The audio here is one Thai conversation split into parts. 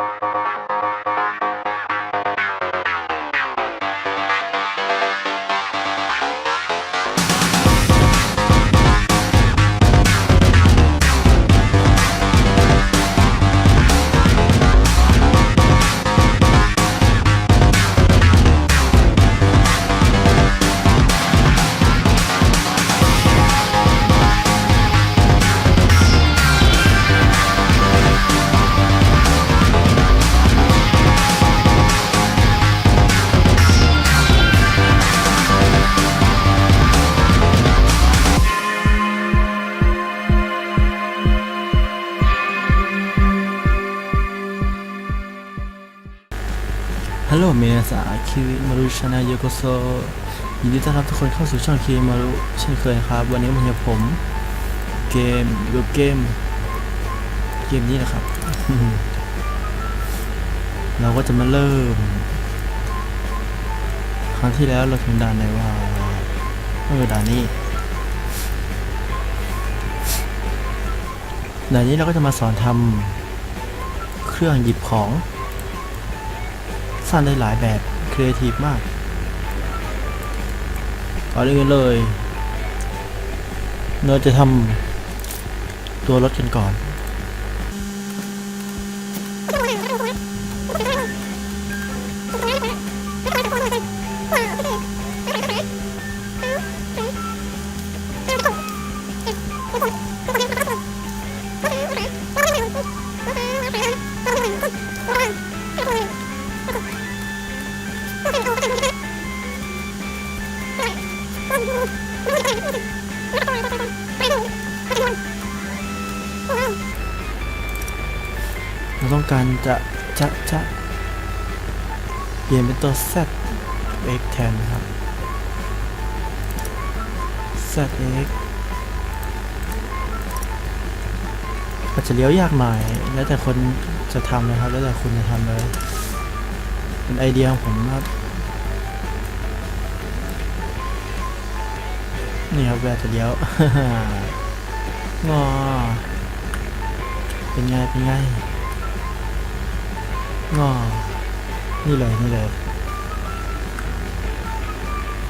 ฮั ริมารุชนาโยโกโซยินดีต้อนรับทุกคนเข้าสู่ช่องคิริมารุเช่นเคยครับ วันนี้มาอยู่กับผมเกมอยู่เกม เกมนี้นะครับ เราก็จะมาเริ่ม ครั้งที่แล้วเราถึงด่านไหนว่าเออด่านนี้ด่านนี้เราก็จะมาสอนทำเครื่องหยิบของสร้างได้หลายแบบครีเอทีฟมาก ก่อนอื่นเลย เราจะทำตัวรถกันก่อน จะจะจะเปลี่ยนเป็นตัว Z X แทนะครับ Z X อาจจะเลี้ยวยากหน่อยแล้วแต่คนจะทำนะครับ แล้วแต่คุณจะทำเลย เป็นไอเดียของผมนะครับ นี่ครับแบบจะเลี้ยว งอ เป็นไง เป็นไง งอนี่เลยนี่เลย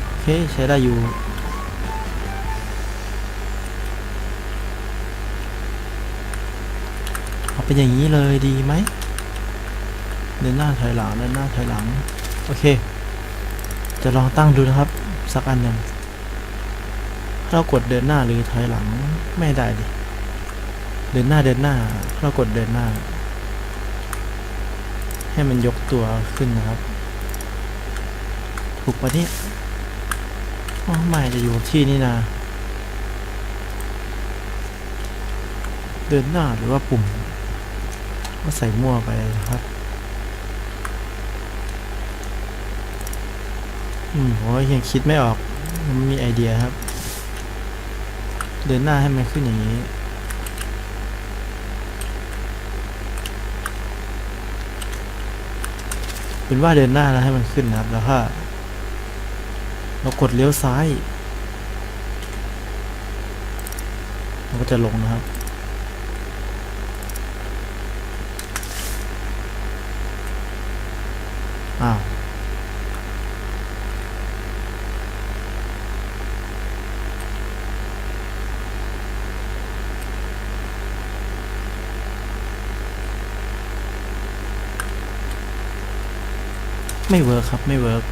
โอเคใช้ได้อยู่เอาเป็นอย่างนี้เลยดีไหมเดินหน้าถอยหลังเดินหน้าถอยหลังโอเค จะลองตั้งดูนะครับ สักอันหนึ่งเรากดเดินหน้าหรือถอยหลังไม่ได้ดิเดินหน้าเดินหน้า เรากดเดินหน้า ให้มันยกตัวขึ้นนะครับ ถูกปะเนี่ยอ๋อไม่จะอยู่ที่นี่นะเดินหน้าหรือว่าปุ่ม ก็ใส่มั่วไปนะครับ อืมผมยังคิดไม่ออกยังไม่มีไอเดียครับ เดินหน้าให้มันขึ้นอย่างนี้ เป็นว่าเดินหน้าแล้วให้มันขึ้นนะครับ แล้วก็เรากดเลี้ยวซ้าย มันก็จะลงนะครับ ไม่เวิร์คครับไม่เวิร์ค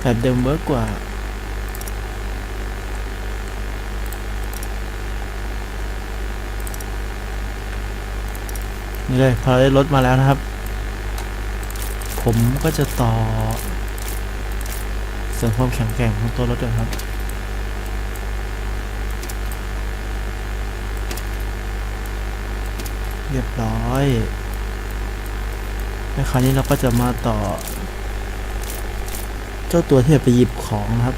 แบบเดิมเวิร์กกว่านี่เลยพอได้รถมาแล้วนะครับ ผมก็จะต่อ เสริมความแข็งแกร่งของตัวรถด้วยครับเรียบร้อย ในคราวนี้เราก็จะมาต่อ เจ้าตัวที่ไปหยิบของนะครับ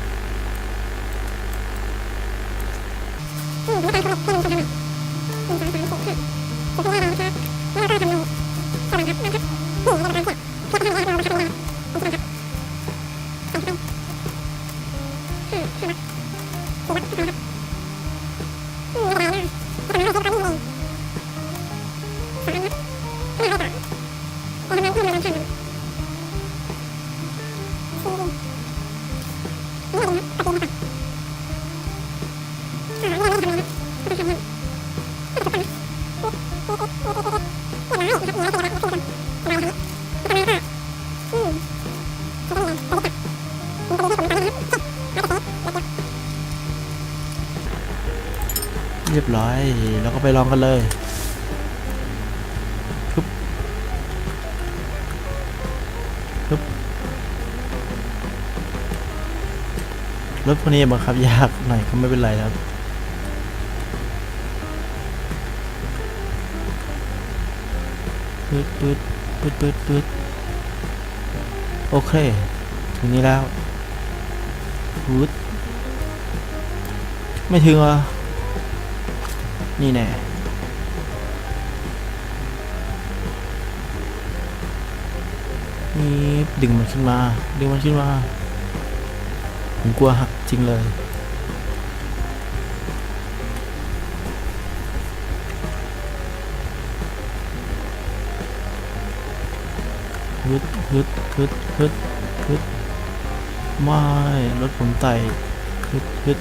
ไปลองกันเลยฮึบฮึบรถพวกนี้บังคับยากหน่อยก็ไม่เป็นไรครับปืดปืดปืดปืดปืดโอเค ถึงนี้แล้วปืดไม่ถึงเหรอ นี่แน่นี่ดึงมันขึ้นมา ดึงมันขึ้นมา ผมกลัวหักจริงเลยฮึดฮึดฮึดฮึดฮึดไม่รถผมไต่ฮึดฮึด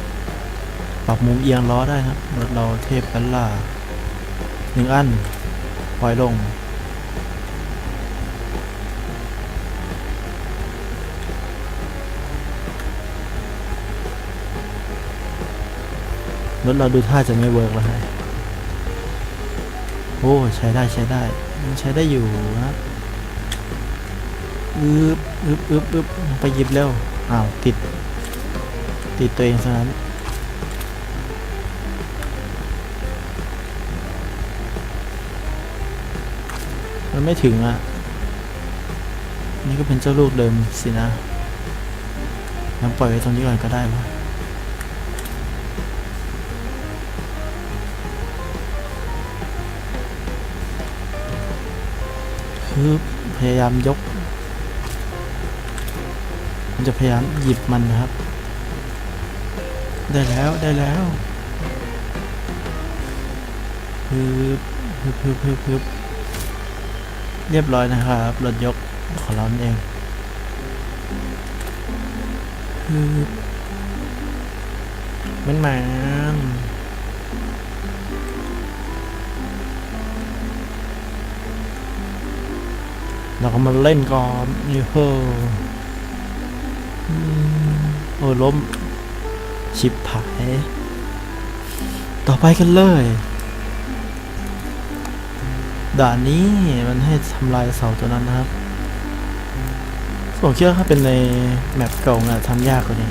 ปรับมุมเอียงล้อได้ครับรถเราเทพกันล่าหนึ่งอันปล่อยลง รถเราดูท่าจะไม่เวิร์กแล้วฮะโอ้ใช้ได้ใช้ได้ใช้ได้อยู่นะอึบอึบอึบอึบไปหยิบเร็วอ้าวติด ติดตัวเองซะนั้น มันไม่ถึงอะ นี่ก็เป็นเจ้าลูกเดิมสินะงั้นปล่อยไว้ตรงนี้ก่อนก็ได้วะคือพยายามยกผมจะพยายามหยิบมันนะครับ ได้แล้วได้แล้วฮึฮึบฮึบฮึบฮึบ เรียบร้อยนะครับรถยกของเรานั่นเองมันมันเราก็มาเล่นก่อนนี่เฮ้ออืมโอ้ล้มชิบหาย ต่อไปกันเลย ด่านนี้มันให้ทำลายเสาตัวนั้นนะครับผมคิดว่าถ้าเป็นในแมปเก่าน่ะทำยากกว่านี้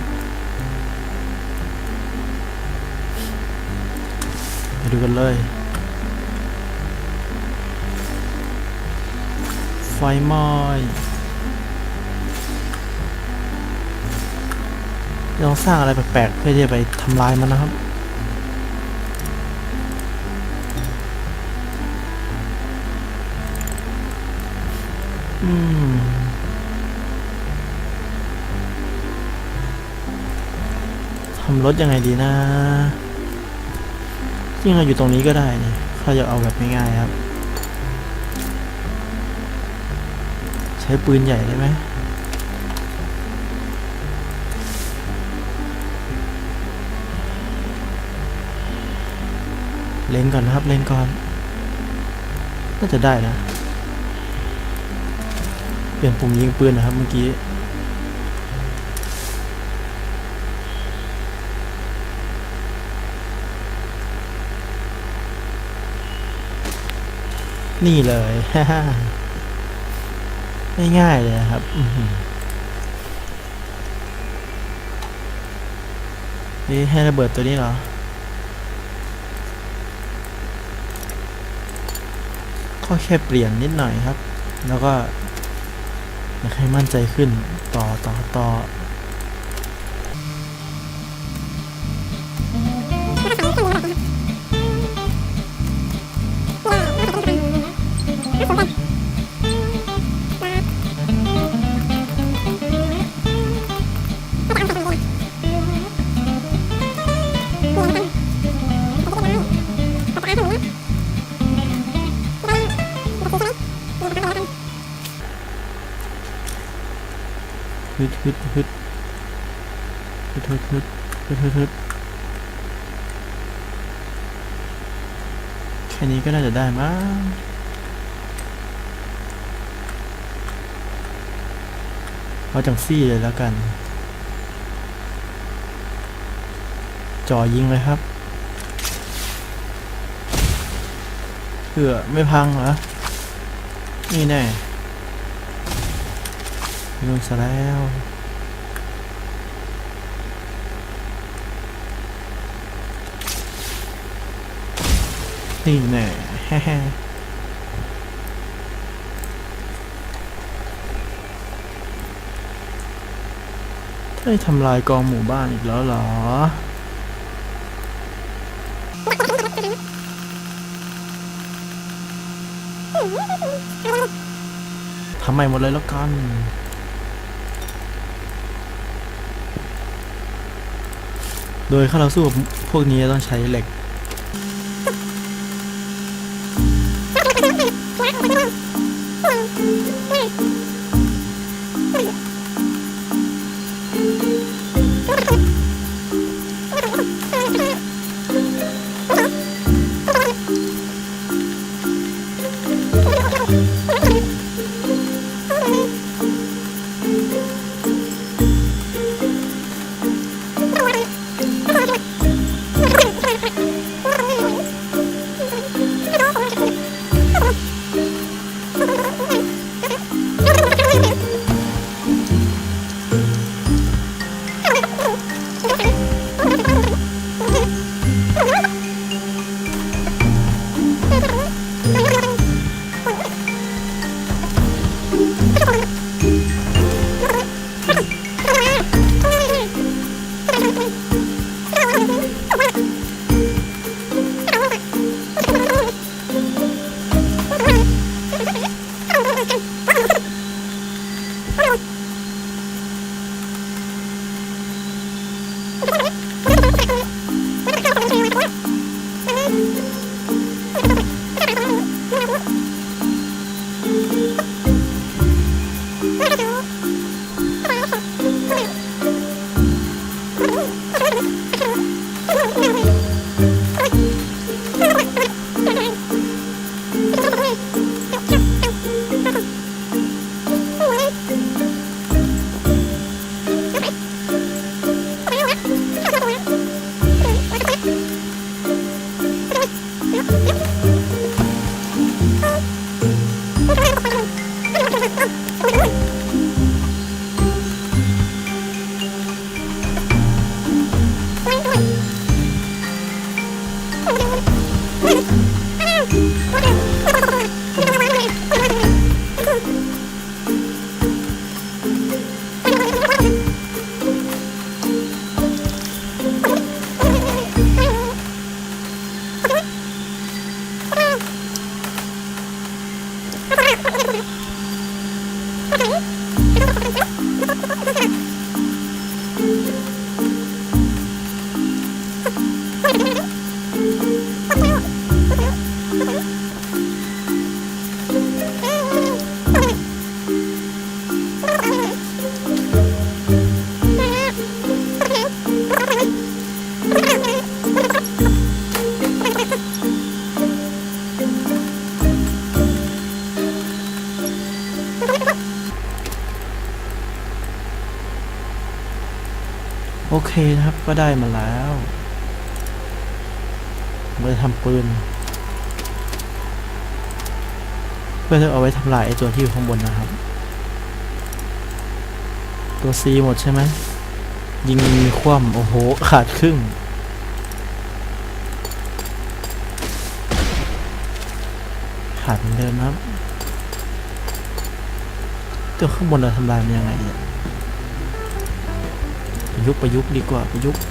ไปดูกันเลย ไฟไหม้ลองสร้างอะไรแปลกๆเพื่อที่จะไปทำลายมันนะครับ ทำรถยังไงดีนะจริงเราอยู่ตรงนี้ก็ได้นี่ถ้าอยากเอาแบบง่ายๆครับ ใช้ปืนใหญ่ได้ไหมเล็งก่อนนะครับ เล็งก่อน น่าจะได้นะ ลี่ยนปุ่มยิงปืนนะครับเมื่อกี้นี่เลยง่ายๆเลยครับนี่ให้ระเบิดตัวนี้เหรอ ก็แค่เปลี่ยนนิดหน่อยครับ แล้วก็ ให้มั่นใจขึ้นต่อต่อต่อ ฮึดฮึดฮึดฮึดฮึดฮึดฮึดฮึดฮึดแค่นี้ก็น่าจะได้มั้งเอาจังซี่เลยแล้วกัน จ่อยิงเลยครับเผื่อไม่พังเหรอ นี่แน่ ลงซะแล้วนี่แน่แฮ่ๆได้ทำลายกองหมู่บ้านอีกแล้วเหรอ ทำใหม่หมดเลยแล้วกัน โดยถ้าเราสู้กับพวกนี้ต้องใช้เหล็กอ นะครับ ก็ได้มาแล้วเราทำปืน เพื่อจะเอาไว้ทำลายไอ้ตัวที่อยู่ข้างบนนะครับ ตัว C หมดใช่ไหม ยิงมีคว่ำโอ้โห ขาดครึ่ง ขาดเหมือนเดิมนครับ ตัวข้างบนเราทำลายมันยังไงเนี่ย ประยุกต์ประยุกต์ดีกว่าประยุกต์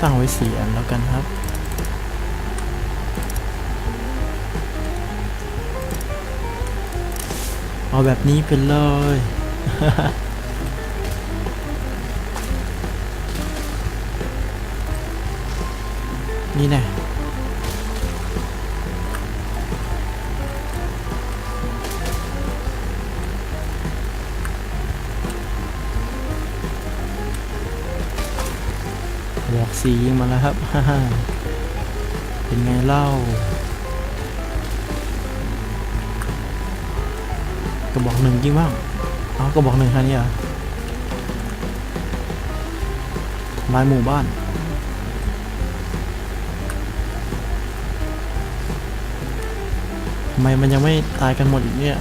ตั้งไว้สี่อันแล้วกันครับ เอาแบบนี้เป็นเลยนี่น่ มาแล้วครับฮ่าฮ่าเป็นไงเล่ากระบอกหนึ่งยิงบ้างเอากระบอกหนึ่งค่นี้เหรอทำลายหมู่บ้านทำไมมันยังไม่ตายกันหมดอีกเนี่ย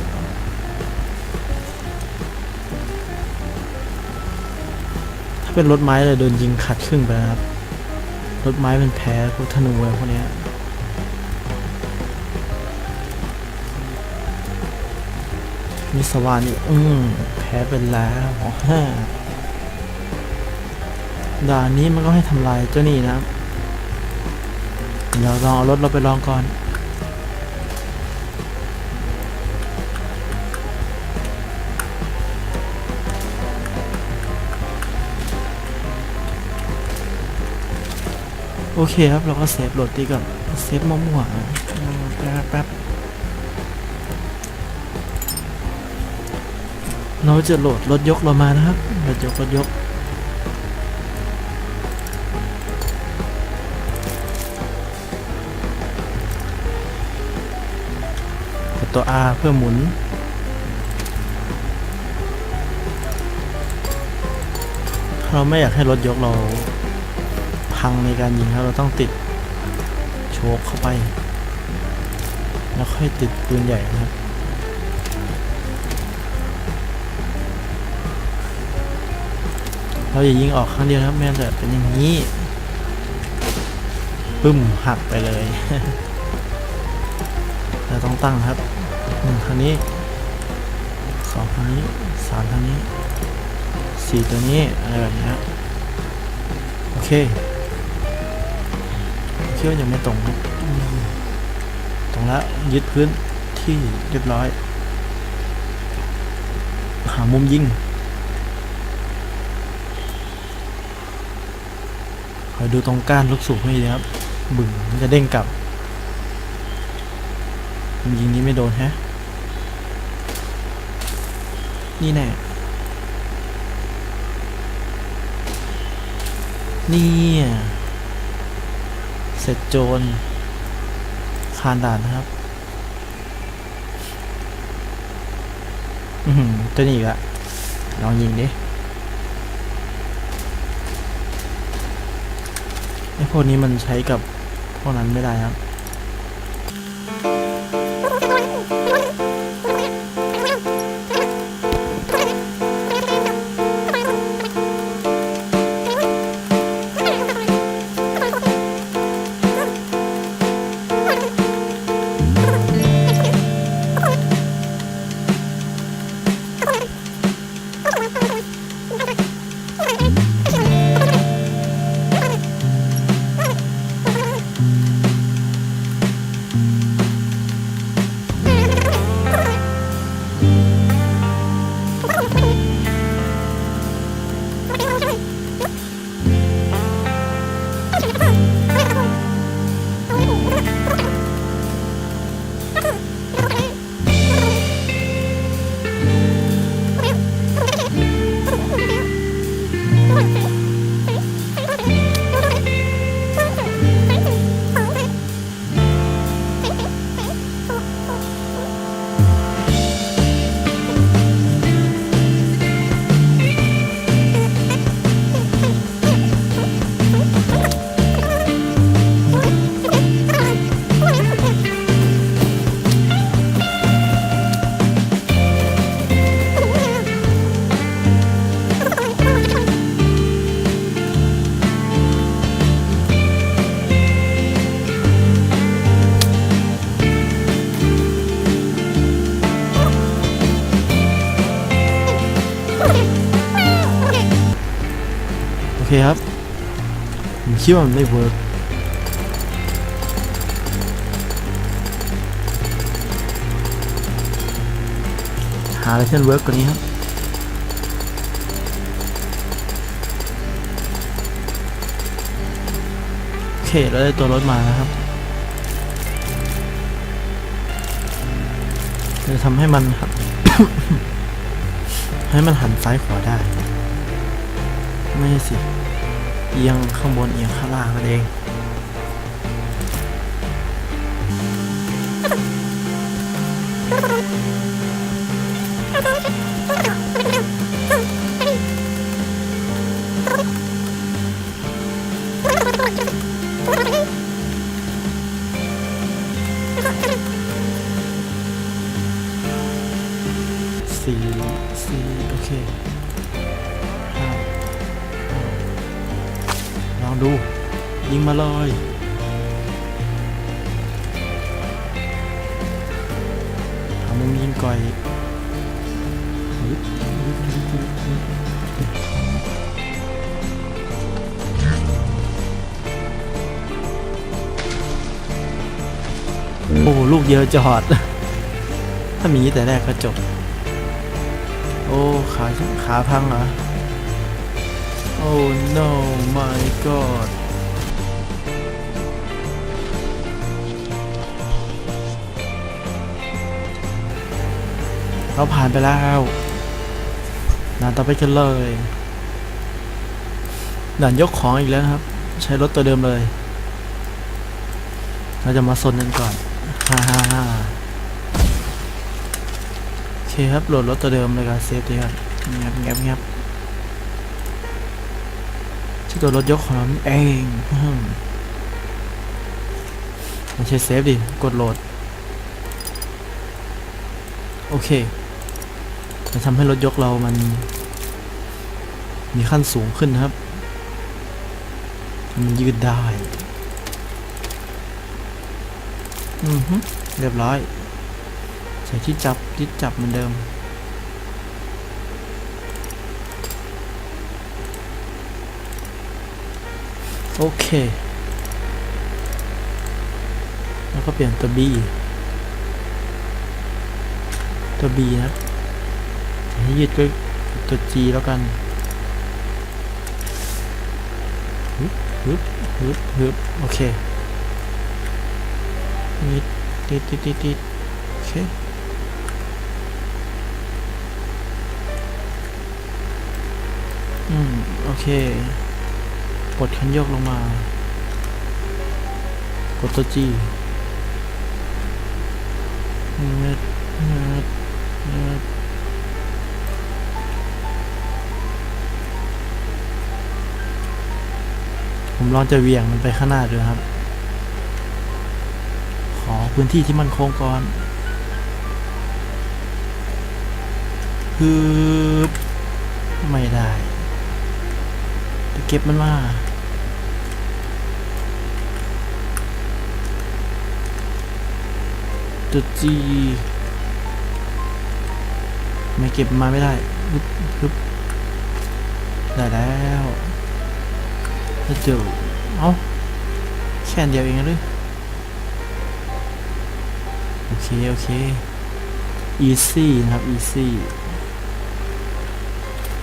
ถ้าเป็นรถไม้เลยโดนยิงขัดครึ่งไปนะครับ รถไม้เป็นแพ้พวกธนูอะไรพวกเนี้ยมิสวานี่อืมแพ้เป็นแล้วอ๋อฮ่าด่านนี้มันก็ให้ทำลายเจ้านี่นะครับเดี๋ยวลองเอารถเราไปลองก่อน โอเคครับ เราก็เซฟโหลดดีก่อน เซฟมั่วๆอะแป๊บแป๊บเราจะโหลดรถยกเรามานะครับ รถยกรถยกกดตัว R เพื่อหมุนเราไม่อยากให้รถยกเรา งในการยิงครับเราต้องติดโชคเข้าไป แล้วค่อยติดปืนใหญ่นะครับเราอย่ายิงออกครั้งเดียวครับแม่งั้นจะเป็นอย่างนี้ปึ้มหักไปเลยเราต้องตั้งครับหนึ่งครั้งนี้สองครั้งนี้สามครั้งนี้สี่ตัวนี้อะไรแบบนี้ครับโอเค เชื่อยังไม่ตรงตรงแล้วยึดพื้นที่เรียบร้อย หามุมยิงคอยดูตรงก้านลูกสูบให้ดีครับ บึงมันจะเด้งกลับยิงนี้ไม่โดนฮะ นี่แน่ นี่อะ เสร็จโจรคานด่านนะครับอือหือตัวนี้อีกละลองยิงดิไอพวกนี้มันใช้กับพวกนั้นไม่ได้ครับ คิดว่ามันไม่เวิร์กหาอะไรที่มันเวิร์กกว่านี้ครับโอเคเราได้ตัวรถมาแล้วครับจะทำให้มันครับ ให้มันหันซ้ายขวาได้ ไม่สิ เอียงข้างบนเอียงข้างล่างนั่นเอง ทำมุมยิงก่อยโอ้ลูกเดียวจอด ถ้ามีแต่แรกก็จบ โอ้ ขาฉันขาพังเหรอ โอ้ no my god เราผ่านไปแล้วด่านต่อไปกันเลยด่านยกของอีกแล้วครับ ใช้รถตัวเดิมเลย เราจะมาซนกันก่อนฮ่าฮ่าฮ่าโอเคครับโหลดรถตัวเดิมเลยครับเซฟเลยครับงับงับงับที่ตัวรถยกของเราเองไม่ใช่เซฟดิ กดโหลด โอเค จะทำให้รถยกเรามัน มีขั้นสูงขึ้นนะครับ มันยืดได้ อือฮึเรียบร้อย ใส่ที่จับที่จับเหมือนเดิมโอเค แล้วก็เปลี่ยนตัว B ตัว B นะ ยืดก็ตัว G แล้วกันฮึบฮึบฮึบฮึบโอเคนิดติดติดติดติดโอเคอืม โอเค กดคันโยกลงมา กดตัว G เนิ ผมลองจะเวียงมันไปข้างหน้าดูครับ ขอพื้นที่ที่มันโค้งก่อนฮึบไม่ได้จะเก็บมันมาจุดจีไม่เก็บมาไม่ได้ฮึบได้แล้ว แล้วเจอเอ้าแค่เดียวเองหรือโอเค โอเค easy นะครับ easy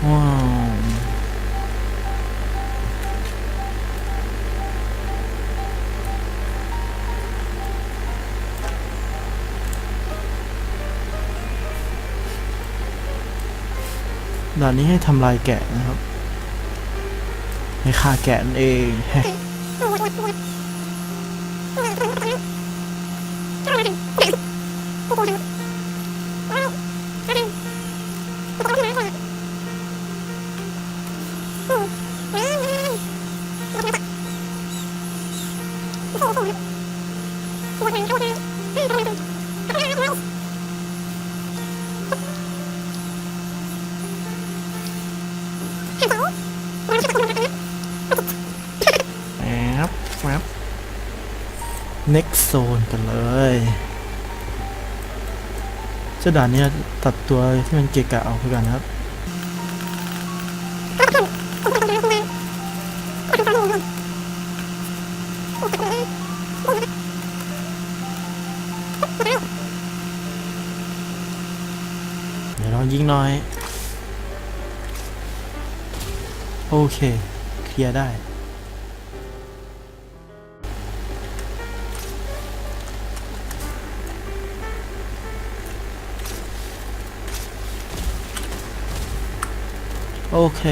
ว้าวด่านนี้ให้ทำลายแกะนะครับ ให้ข้าแกะนั่นเอง next zone กันเลยเจ้าด่านนี้ตัดตัวที่มันเกะกะออกไปก่อนนครับเดี๋ยวลองยิงหน่อย โอเค เคลียร์ได้ โอเค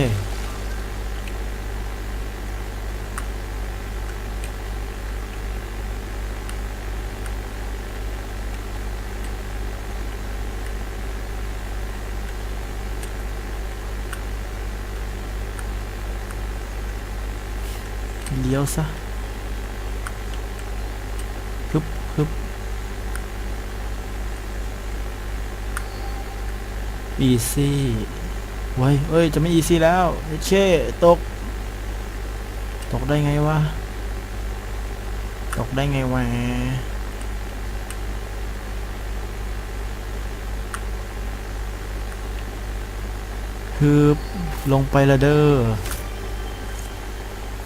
เลี้ยวซะฮึบฮึบอีซี่ ว้ยเอ้ย จะไม่อีซี่แล้วเช่ตก ตกได้ไงวะ ตกได้ไงวะ คือลงไปละเด้อ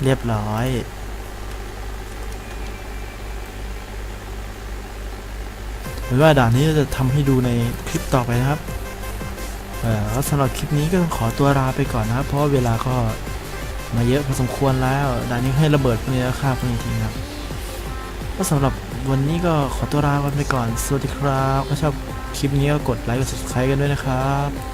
เรียบร้อยหรือว่าด่านนี้จะทำให้ดูในคลิปต่อไปนะครับ เออสำหรับคลิปนี้ก็ขอตัวลาไปก่อนนะครับ เพราะเวลาก็มาเยอะพอสมควรแล้วด่านนี้ให้ระเบิดพวกนี้แล้วฆ่าพวกนี้ทิ้งครับก็สำหรับวันนี้ก็ขอตัวลาไปก่อน สวัสดีครับถ้าชอบคลิปนี้ก็กดไลค์กด subscribe กันด้วยนะครับ